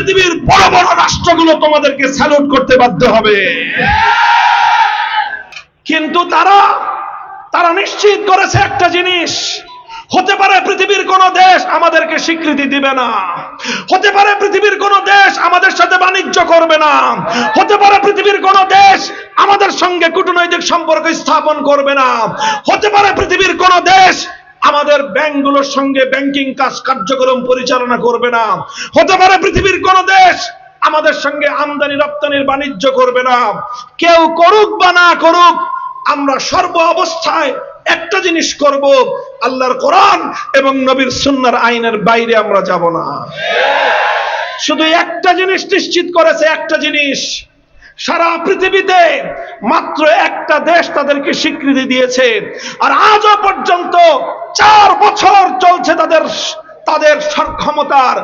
পৃথিবীর বড় বড় রাষ্ট্রগুলো তোমাদেরকে স্যালুট করতে বাধ্য হবে। কিন্তু তারা তারা নিশ্চিত করেছে একটা জিনিস। হতে পারে পৃথিবীর কোন দেশ আমাদেরকে স্বীকৃতি দিবে না। হতে পারে পৃথিবীর কোন দেশ আমাদের সাথে বাণিজ্য করবে না। হতে পারে পৃথিবীর কোন দেশ আমাদের সঙ্গে কূটনৈতিক সম্পর্ক স্থাপন করবে না। হতে পারে পৃথিবীর কোন দেশ আমাদের ব্যাংকগুলোর সঙ্গে ব্যাংকিং কাজ কার্যক্রম পরিচালনা করবে না। হতে পারে পৃথিবীর কোন দেশ আমাদের সঙ্গে আমদানি রপ্তানির বাণিজ্য করবে না। কেউ করুক বা না করুক, আমরা সর্ব অবস্থায় একটা জিনিস করব, আল্লাহর কোরআন এবং নবীর সুন্নার আইনের বাইরে আমরা যাব না। শুধু একটা জিনিস নিশ্চিত করেছে একটা জিনিস সারা পৃথিবীতে মাত্র একটা দেশ তাদেরকে স্বীকৃতি দিয়েছে। আর আজও পর্যন্ত চার বছর চলছে তাদের তাদের সক্ষমতার।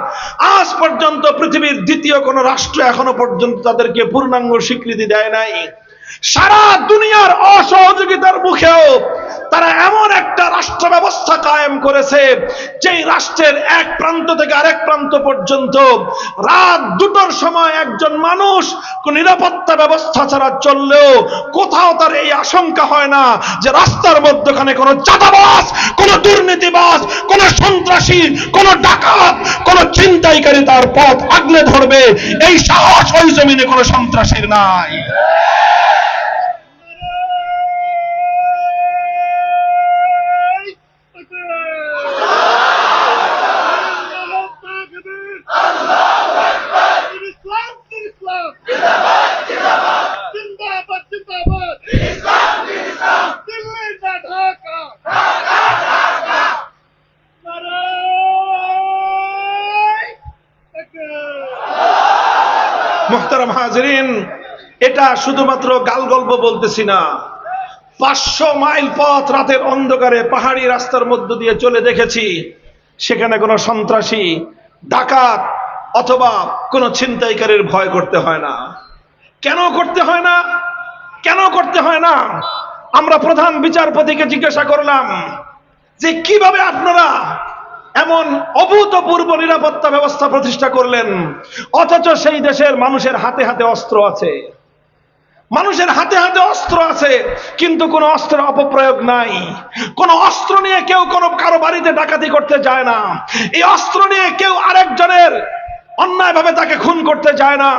আজ পর্যন্ত পৃথিবীর দ্বিতীয় কোন রাষ্ট্র এখনও পর্যন্ত তাদেরকে পূর্ণাঙ্গ স্বীকৃতি দেয় নাই। সারা দুনিয়ার অসহযোগিতার মুখেও তারা এমন একটা রাষ্ট্র ব্যবস্থা কায়েম করেছে, যেই রাষ্ট্রের এক প্রান্ত থেকে আরেক প্রান্ত পর্যন্ত রাত দুটোর সময় একজন মানুষ নিরাপত্তা ব্যবস্থা ছাড়া চললেও কোথাও তার এই আশঙ্কা হয় না যে রাস্তার মধ্যখানে কোনো চাঁদাবাজ, কোন দুর্নীতিবাস কোন সন্ত্রাসী, কোন ডাকাত, কোন ছিনতাইকারী তার পথ আগলে ধরবে। এই সাহস ওই জমিনে কোনো সন্ত্রাসীর নাই। হাজরিন, এটা শুধুমাত্র গাল গল্প বলতেছি না। পাঁচশো মাইল পথ রাতের অন্ধকারে পাহাড়ি রাস্তার মধ্য দিয়ে চলে দেখেছি, সেখানে কোনো সন্ত্রাসী, ডাকাত অথবা কোনো ছিনতাইকারীর ভয় করতে হয় না। কেন করতে হয় না? কেন করতে হয় না? আমরা প্রধান বিচারপতিকে জিজ্ঞাসা করলাম যে, কীভাবে আপনারা এমন অভূতপূর্ব নিরাপত্তা ব্যবস্থা প্রতিষ্ঠা করলেন, অথচ সেই দেশের মানুষের হাতে হাতে অস্ত্র আছে। মানুষের হাতে হাতে অস্ত্র আছে, কিন্তু কোনো অস্ত্রের অপপ্রয়োগ নাই। কোন অস্ত্র নিয়ে কেউ কোনো কারও বাড়িতে ডাকাতি করতে যায় না। এই অস্ত্র নিয়ে কেউ আরেকজনের অন্যায়ভাবে তাকে খুন করতে যায় না।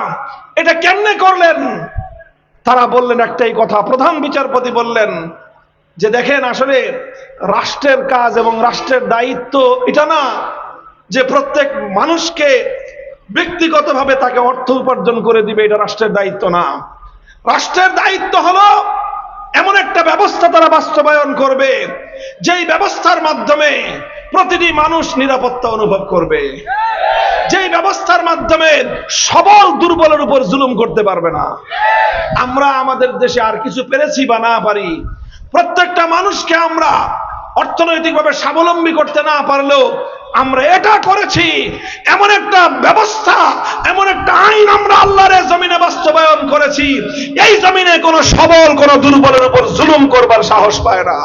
এটা কেমনে করলেন? তারা বললেন একটাই কথা, প্রধান বিচারপতি বললেন যে দেখেন আসলে রাষ্ট্রের কাজ এবং রাষ্ট্রের দায়িত্ব এটা না যে প্রত্যেক মানুষকে ব্যক্তিগতভাবে তাকে অর্থ উপার্জন করে দিবে, এটা রাষ্ট্রের দায়িত্ব না। রাষ্ট্রের দায়িত্ব হলো এমন একটা ব্যবস্থা তারা বাস্তবায়ন করবে, যেই ব্যবস্থার মাধ্যমে প্রতিটি মানুষ নিরাপত্তা অনুভব করবে। যেই ব্যবস্থার মাধ্যমে সবল দুর্বলের উপর জুলুম করতে পারবে না। আমরা আমাদের দেশে আর কিছু পেরেছি বা না পারি প্রত্যেকটা মানুষকে আমরা অর্থনৈতিকভাবে স্বাবলম্বী করতে না পারলেও আমরা এটা করেছি। এমন একটা ব্যবস্থা, এমন একটা আইন আমরা আল্লাহর জমিনে বাস্তবায়ন করেছি। এই জমিনে কোনো সবল, কোনো দুর্বলের উপর জুলুম করবার সাহস পায় না।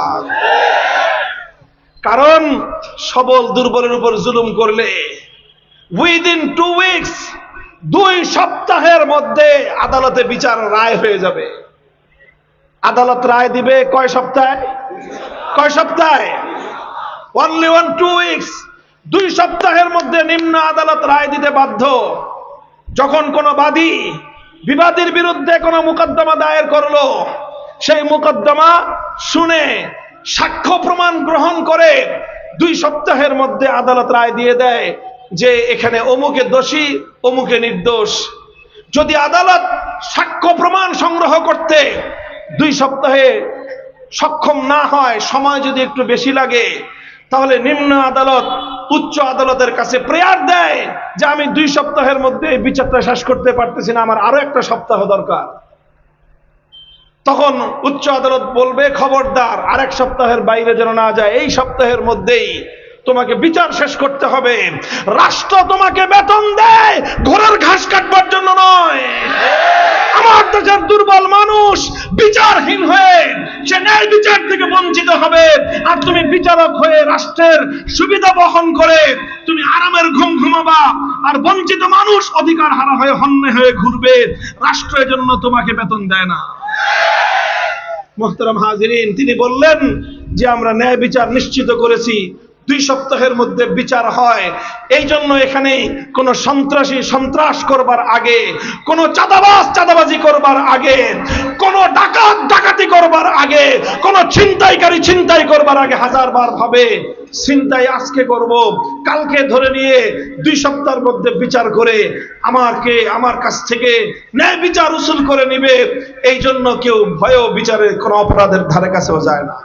কারণ সবল, দুর্বলের উপর জুলুম করলে উইদিন টু উইকস দুই সপ্তাহের মধ্যে আদালতে বিচার রায় হয়ে যাবে। আদালত রায় দিবে কয় সপ্তাহে? কয় সপ্তাহে? অনলি ওয়ান টু উইকস দুই সপ্তাহের মধ্যে নিম্ন আদালত রায় দিতে বাধ্য। যখন কোনো বাদী বিবাদীর বিরুদ্ধে কোনো মুকদ্দমা দায়ের করল, সেই মুকদ্দমা শুনে সাক্ষ্য প্রমাণ গ্রহণ করে দুই সপ্তাহের মধ্যে আদালত রায় দিয়ে দেয় যে এখানে অমুকে দোষী, অমুকে নির্দোষ। যদি আদালত সাক্ষ্য প্রমাণ সংগ্রহ করতে দুই সপ্তাহে সক্ষম না হয়, সময় যদি একটু বেশি লাগে, তাহলে নিম্ন আদালত উচ্চ আদালতের কাছে প্রেয়ার দেয় যে আমি দুই সপ্তাহের মধ্যে এই বিচারটা শেষ করতে পারতেছি না, আমার আরও একটা সপ্তাহ দরকার। তখন উচ্চ আদালত বলবে, খবরদার, আরেক সপ্তাহের বাইরে যেন না যায়। এই সপ্তাহের মধ্যেই তোমাকে বিচার শেষ করতে হবে। রাষ্ট্র তোমাকে বেতন দেয়, ঘোড়ার ঘাস কাটবার জন্য নয়। আমার দেশের দুর্বল মানুষ বিচারহীন হয়ে সে ন্যায় বিচার থেকে বঞ্চিত হবে। আর তুমি বিচারক হয়ে রাষ্ট্রের সুবিধা বহন করে তুমি আরামের ঘুম ঘুমাবা। আর বঞ্চিত মানুষ অধিকার হারা হয়ে হন্যে হয়ে ঘুরবে। রাষ্ট্রের জন্য তোমাকে বেতন দেয় না। মোহতারাম হাজিরিন, তিনি বললেন যে আমরা ন্যায় বিচার নিশ্চিত করেছি। দুই সপ্তাহের মধ্যে বিচার হয়। এই জন্য এখানে কোন সন্ত্রাসী সন্ত্রাস করবার আগে, কোন চাঁদাবাজ চাঁদাবাজি করবার আগে, কোন ডাকাত ডাকাতি করবার আগে, কোন ছিনতাইকারী ছিনতাই করবার আগে হাজারবার ভাবে চিন্তাই আজকে করব, কালকে ধরে নিয়ে দুই সপ্তাহের মধ্যে বিচার করে আমাকে আমার কাছ থেকে ন্যায় বিচার উসুল করে নিবে। এই জন্য কেউ ভয় বিচারের কোন অপরাধের ধারে কাছেও যায় না।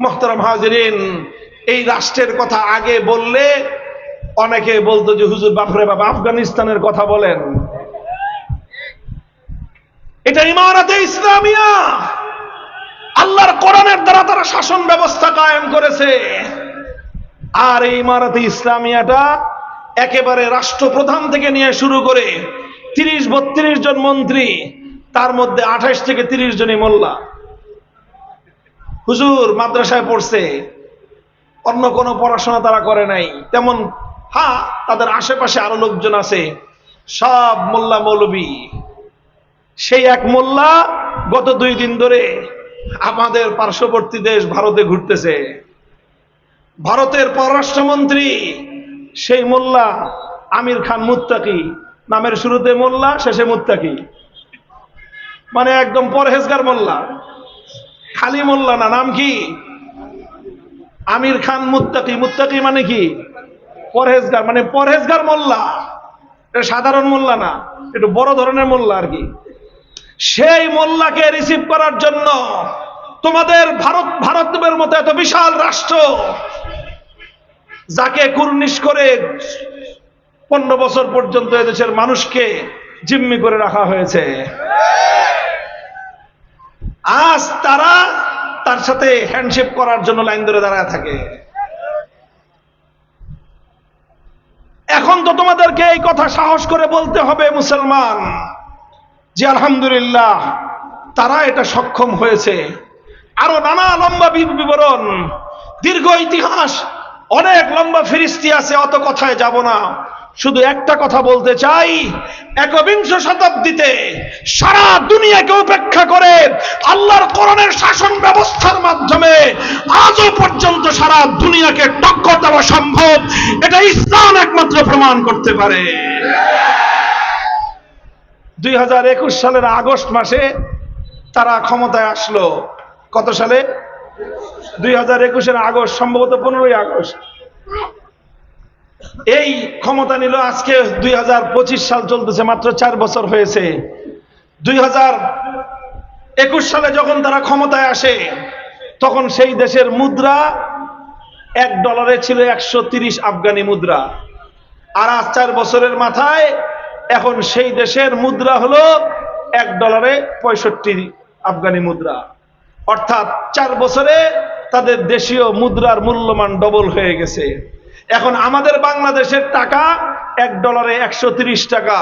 মোহতারাম হাজরিন, এই রাষ্ট্রের কথা আগে বললে অনেকে বলতো যে, হুজুর, বাপরে বাবা আফগানিস্তানের কথা বলেন। এটা ইমারতে ইসলামিয়া। আল্লাহর কোরআনের দ্বারা তারা শাসন ব্যবস্থা কায়েম করেছে। আর এই ইমারতে ইসলামিয়াটা একেবারে রাষ্ট্রপ্রধান থেকে নিয়ে শুরু করে তিরিশ বত্রিশ জন মন্ত্রী, তার মধ্যে আঠাশ থেকে তিরিশ জনই মোল্লা। হুজুর মাদ্রাসায় পড়ছে, অন্য কোনো পড়াশোনা তারা করে নাই। তেমন হ্যাঁ তাদের আশেপাশে আরও লোকজন আছে, সব মোল্লা মৌলবী। সেই এক মোল্লা গত দুই দিন ধরে আমাদের পার্শ্ববর্তী দেশ ভারতে ঘুরতেছে। ভারতের পররাষ্ট্রমন্ত্রী, সেই মোল্লা আমির খান মুত্তাকি, নামের শুরুতে মোল্লা, শেষে মুত্তাকি। মানে একদম পরহেজগার মোল্লা। খালি মোল্লা না নাম কি? আমির খান মুত্তাকি মুত্তাকি মানে কি? পরহেজগার মানে পরহেজগার মোল্লা। এটা সাধারণ মোল্লা না, একটু বড় ধরনের মোল্লা আর কি। সেই মোল্লাকে রিসিভ করার জন্য তোমাদের ভারত ভারতের মতো এত বিশাল রাষ্ট্র, যাকে কুর্নিশ করে পনেরো বছর পর্যন্ত এদেশের মানুষকে জিম্মি করে রাখা হয়েছে। আজ তারা তার সাথে হ্যান্ডশেপ করার জন্য লাইন ধরে দাঁড়ায় থাকে। এখন তো তোমাদেরকে এই কথা সাহস করে বলতে হবে মুসলমান, যে আলহামদুলিল্লাহ তারা এটা সক্ষম হয়েছে। আরও নানা লম্বা বিবরণ, দীর্ঘ ইতিহাস, অনেক লম্বা ফিরিস্তি আছে, অত কথায় যাব না। শুধু একটা কথা বলতে চাই। একবিংশ শতাব্দীতে সারা দুনিয়াকে উপেক্ষা করে আল্লাহর করণের শাসন ব্যবস্থার মাধ্যমে আজও পর্যন্ত সারা দুনিয়াকে টক্কর দেওয়া সম্ভব। এটা ইসলাম একমাত্র প্রমাণ করতে পারে। দুই হাজার একুশ সালের আগস্ট মাসে তারা ক্ষমতায় আসলো। কত সালে? দুই হাজার একুশের আগস্ট, সম্ভবত পনেরোই আগস্ট। এই ক্ষমতা নিল আজকে দুই হাজার পঁচিশ সাল চলতেছে, মাত্র চার বছর হয়েছে। দুই হাজার একুশ সালে যখন তারা ক্ষমতায় আসে, তখন সেই দেশের মুদ্রা এক ডলারে ছিল একশো আফগানি মুদ্রা। আর আজ চার বছরের মাথায় এখন সেই দেশের মুদ্রা হলো এক ডলারে পঁয়ষট্টি আফগানি মুদ্রা। অর্থাৎ চার বছরে তাদের দেশীয় মুদ্রার মূল্যমান ডবল হয়ে গেছে। এখন আমাদের বাংলাদেশের টাকা এক ডলারে একশো টাকা,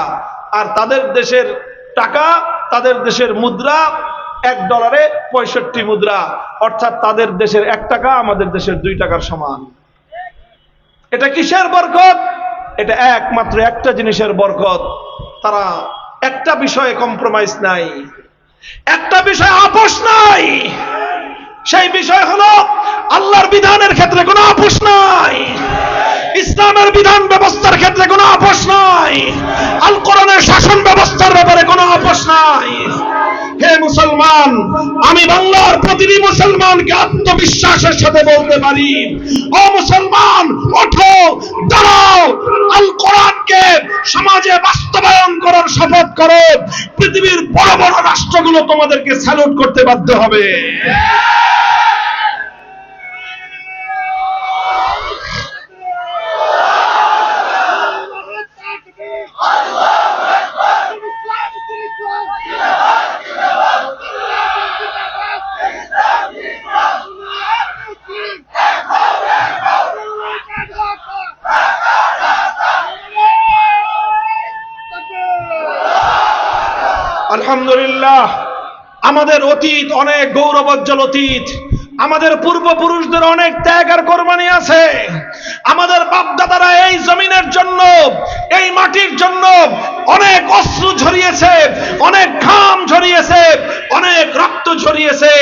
আর তাদের দেশের টাকা, তাদের দেশের মুদ্রা এক ডলারে পঁয়ষট্টি মুদ্রা, অর্থাৎ তাদের দেশের এক টাকা, আমাদের দেশের দুই টাকার সমান। এটা কিসের বরকত? এটা একমাত্র একটা জিনিসের বরকত। তারা একটা বিষয়ে কম্প্রোমাইজ নাই, একটা বিষয়ে আপোষ নাই। সেই বিষয় হলো, আল্লাহর বিধানের ক্ষেত্রে কোনো আপোষ নাই। ইসলামের বিধান ব্যবস্থার ক্ষেত্রে কোনো আপোষ নাই। আল কোরআনের শাসন ব্যবস্থার ব্যাপারে কোনো আপোষ নাই। হে মুসলমান, আমি বাংলার প্রতিটি মুসলমানকে আত্মবিশ্বাসের সাথে বলতে পারি। ও মুসলমান, ওঠো, দাঁড়াও আল কোরআনকে সমাজে বাস্তবায়ন করার শপথ করো। পৃথিবীর বড় বড় রাষ্ট্রগুলো তোমাদেরকে স্যালুট করতে বাধ্য হবে। আলহামদুলিল্লাহ, আমাদের অতীত অনেক গৌরবোজ্জ্বল অতীত। আমাদের পূর্বপুরুষদের অনেক ত্যাগ আর কোরবানি আছে। আমাদের বাপদাদারা এই জমিনের জন্য, এই মাটির জন্য অনেক অস্ত্র ঝরিয়েছে, অনেক ঘাম ঝরিয়েছে, অনেক রক্ত ঝরিয়েছে।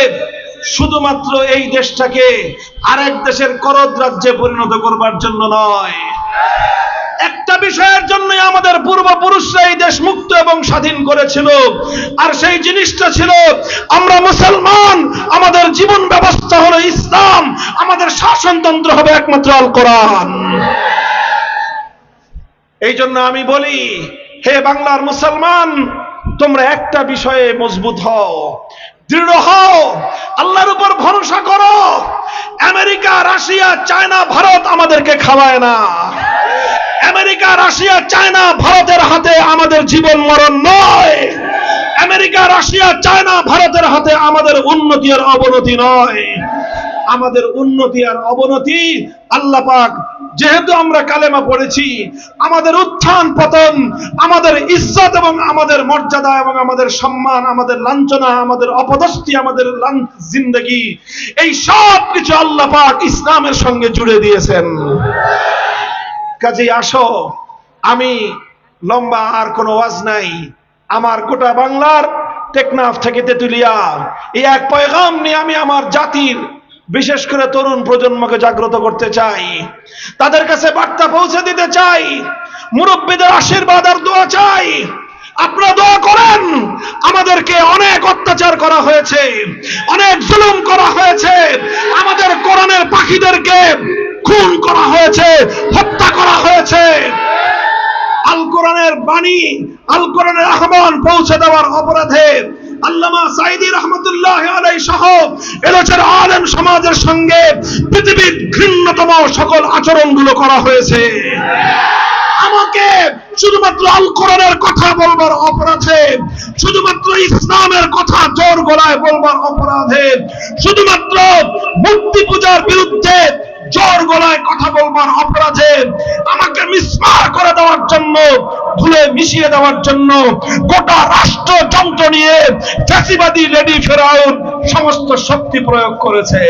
শুধুমাত্র এই দেশটাকে আরেক দেশের করদ রাজ্যে পরিণত করবার জন্য নয়। একটা বিষয়ের জন্যই আমাদের পূর্বপুরুষরা এই দেশ মুক্ত এবং স্বাধীন করেছিল। আর সেই জিনিসটা ছিল, আমরা মুসলমান, আমাদের জীবন ব্যবস্থা হলো ইসলাম, আমাদের শাসনতন্ত্র হবে একমাত্র আল কোরআন। এই জন্য আমি বলি, হে বাংলার মুসলমান, তোমরা একটা বিষয়ে মজবুত হও, দৃঢ় হও, আল্লাহর উপর ভরসা করো, আমেরিকা, রাশিয়া, চায়না, ভারত আমাদেরকে খাওয়ায় না। রাশিয়া, চায়না ভারতের হাতে আমাদের জীবন মরণ নয়। আমেরিকা, রাশিয়া, চায়না ভারতের হাতে আমাদের উন্নতি আর অবনতি নয়। আমাদের উন্নতি আর অবনতি আল্লাহ পাক, যেহেতু আমরা কালেমা পড়েছি, আমাদের উত্থান পতন, আমাদের ইজ্জত এবং আমাদের মর্যাদা এবং আমাদের সম্মান, আমাদের লাঞ্ছনা, আমাদের অপদস্থি, আমাদের জিন্দগি, এই সব কিছু আল্লাহ পাক ইসলামের সঙ্গে জুড়ে দিয়েছেন। কাজেই আসো আমি লম্বা আর কোনো ওয়াজ নাই। আমার গোটা বাংলার টেকনাফ থেকে তেতুলিয়া, এই এক পয়গাম নিয়ে আমি আমার জাতির, বিশেষ করে তরুণ প্রজন্মকে জাগ্রত করতে চাই। তাদের কাছে বার্তা পৌঁছে দিতে চাই। মুরব্বীদের আশীর্বাদ আর দোয়া চাই। আপনারা দোয়া করেন, আমাদেরকে অনেক অত্যাচার করা হয়েছে, অনেক জুলুম করা হয়েছে। আমাদের কোরআনের পাখিদেরকে খুন করা হয়েছে, হত্যা করা হয়েছে। আল কোরআনের বাণী, আল কোরআনের আহ্বান পৌঁছে দেওয়ার অপরাধে আল্লামা সাইদি রহমতুল্লাহ আলাই সহ আলেম সমাজের সঙ্গে পৃথিবীর ঘৃণ্যতম সকল আচরণগুলো করা হয়েছে। আমাকে শুধুমাত্র আল কোরআনের কথা বলবার অপরাধে, শুধুমাত্র ইসলামের কথা জোর গলায় বলবার অপরাধে, শুধুমাত্র মূর্তি পূজার বিরুদ্ধে জোর গলায় কথা জন্য ধুলে মিশিয়ে দেওয়ার জন্য গোটা রাষ্ট্র যন্ত্র নিয়ে ফ্যাসিবাদী লেডি ফেরাউন সমস্ত শক্তি প্রয়োগ করেছে।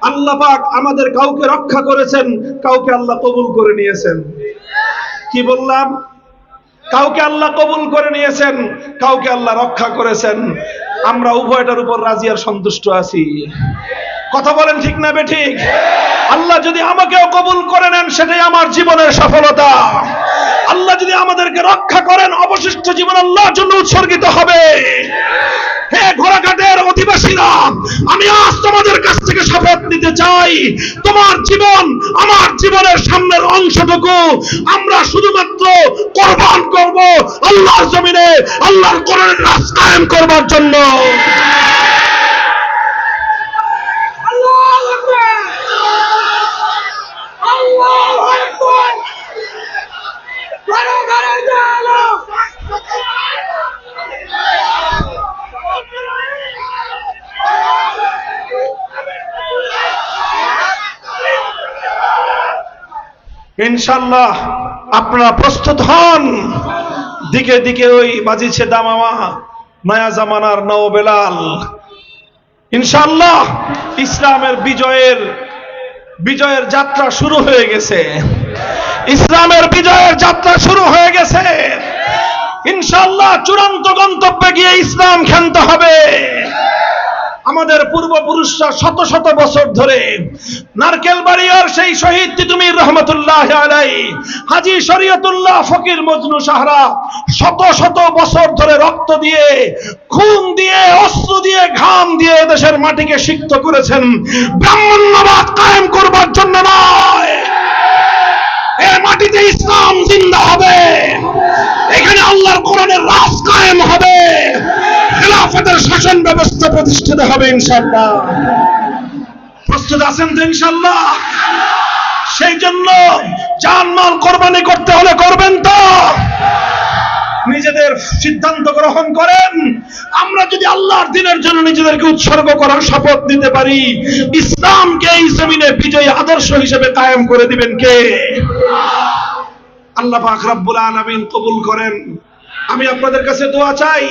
আল্লাহ পাক আমাদের কাউকে রক্ষা করেছেন, কাউকে আল্লাহ কবুল করে নিয়েছেন। কি বললাম? কাউকে আল্লাহ কবুল করে নিয়েছেন, কাউকে আল্লাহ রক্ষা করেছেন। আমরা উভয়টার উপর রাজি আর সন্তুষ্ট আছি। কথা বলেন ঠিক না বে ঠিক? আল্লাহ যদি আমাকেও কবুল করে নেন, সেটাই আমার জীবনের সফলতা। আল্লাহ যদি আমাদেরকে রক্ষা করেন, অবশিষ্ট জীবন আল্লাহর জন্য উৎসর্গিত হবে। হে ঘোড়াঘাটের অধিবাসীরা, আমি আজ তোমাদের কাছ থেকে শপথ নিতে চাই। তোমার জীবন আমার জীবনের সামনের অংশটুকু। আমরা শুধুমাত্র কোরবান করব আল্লাহর জমিনে, আল্লাহর কোরআনের রাজ কায়েম করবার জন্য আল্লাহু আকবার আল্লাহু আকবার ঘরে ঘরে জানো ইনশাল্লাহ আপনারা প্রস্তুত হন। দিকে দিকে ওই বাজিছে দামামা নয়া জামানার নও বেলাল ইনশাল্লাহ ইসলামের বিজয়ের বিজয়ের যাত্রা শুরু হয়ে গেছে। ইসলামের বিজয়ের যাত্রা শুরু হয়ে গেছে। ইনশাল্লাহ চূড়ান্ত গন্তব্যে গিয়ে ইসলাম ক্ষান্ত হবে। আমাদের পূর্বপুরুষরা শত শত বছর ধরে নারকেল বাড়িয়ার সেই শহীদ তিতুমির রহমতুল্লাহ আলাই, হাজি শরীয়তুল্লাহ ফকির মজনু সাহরা শত শত বছর ধরে রক্ত দিয়ে, খুন দিয়ে, অস্ত্র দিয়ে, ঘাম দিয়ে দেশের মাটিকে সিক্ত করেছেন। ব্রাহ্মণ্যবাদ কায়েম করবার জন্য নয়। মাটিতে ইসলাম জিন্দা হবে। এখানে আল্লাহর কোরআনের রাজ কায়েম হবে। খেলাফতের শাসন ব্যবস্থা প্রতিষ্ঠিত হবে ইনশাল্লাহ প্রস্তুত আছেন তো ইনশাল্লাহ সেই জন্য জানমাল কোরবানি করতে হলে করবেন তো। নিজেদের সিদ্ধান্ত গ্রহণ করেন। আমরা যদি আল্লাহর দিনের জন্য নিজেদেরকে উৎসর্গ করার শপথ নিতে পারি, ইসলামকে এই জমিনে বিজয়ী আদর্শ হিসেবে কায়েম করে দিবেন কে? আল্লাহ পাক রব্বুল আলামিন কবুল করেন। আমি আপনাদের কাছে দোয়া চাই।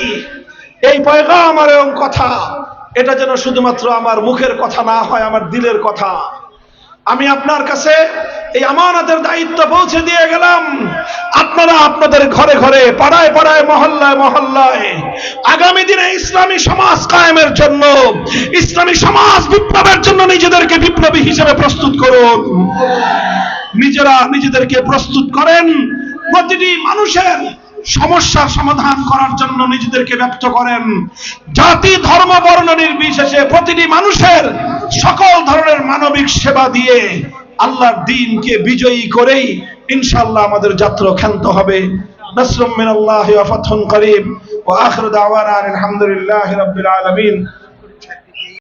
এই পয়গাম আর এবং কথা। এটা যেন শুধুমাত্র আমার মুখের কথা না হয়, আমার দিলের কথা। আমি আপনার কাছে এই আমানতের দায়িত্ব পৌঁছে দিয়ে গেলাম। আপনারা আপনাদের ঘরে ঘরে, পাড়ায় পাড়ায়, মহল্লায় মহল্লায়, আগামী দিনে ইসলামী সমাজ কায়েমের জন্য, ইসলামী সমাজ বিপ্লবের জন্য নিজেদেরকে বিপ্লবী হিসেবে প্রস্তুত করুন। নিজেরা নিজেদেরকে প্রস্তুত করেন। প্রতিটি মানুষের সমস্যার সমাধান করার জন্য নিজেদেরকে ব্যক্ত করেন। জাতি, ধর্ম, বর্ণ নির্বিশেষে প্রতিটি মানুষের সকল ধরনের মানবিক সেবা দিয়ে আল্লাহর দিনকে বিজয়ী করেই ইনশাআল্লাহ আমাদের যাত্রা ক্ষান্ত হবে। নাসরুম মিনাল্লাহি ওয়া ফাতহুন করিম। ওয়া আখিরু দাওয়ানা আলহামদুলিল্লাহি রাব্বিল আলামিন।